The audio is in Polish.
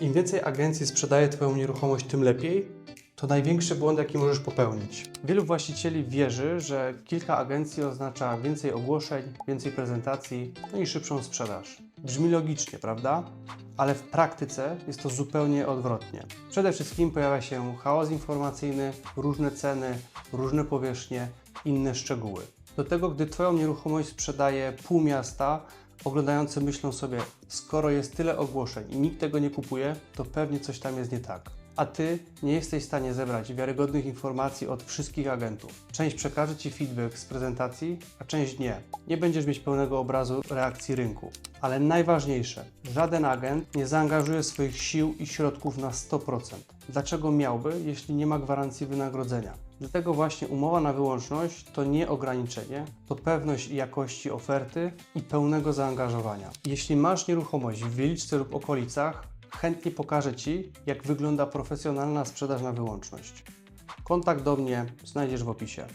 Im więcej agencji sprzedaje Twoją nieruchomość, tym lepiej. To największy błąd, jaki możesz popełnić. Wielu właścicieli wierzy, że kilka agencji oznacza więcej ogłoszeń, więcej prezentacji, no i szybszą sprzedaż. Brzmi logicznie, prawda? Ale w praktyce jest to zupełnie odwrotnie. Przede wszystkim pojawia się chaos informacyjny, różne ceny, różne powierzchnie, inne szczegóły. Do tego, gdy Twoją nieruchomość sprzedaje pół miasta, oglądający myślą sobie, skoro jest tyle ogłoszeń i nikt tego nie kupuje, to pewnie coś tam jest nie tak. A Ty nie jesteś w stanie zebrać wiarygodnych informacji od wszystkich agentów. Część przekaże Ci feedback z prezentacji, a część nie. Nie będziesz mieć pełnego obrazu reakcji rynku. Ale najważniejsze, żaden agent nie zaangażuje swoich sił i środków na 100%. Dlaczego miałby, jeśli nie ma gwarancji wynagrodzenia? Dlatego właśnie umowa na wyłączność to nie ograniczenie, to pewność jakości oferty i pełnego zaangażowania. Jeśli masz nieruchomość w Wieliczce lub okolicach, chętnie pokażę Ci, jak wygląda profesjonalna sprzedaż na wyłączność. Kontakt do mnie znajdziesz w opisie.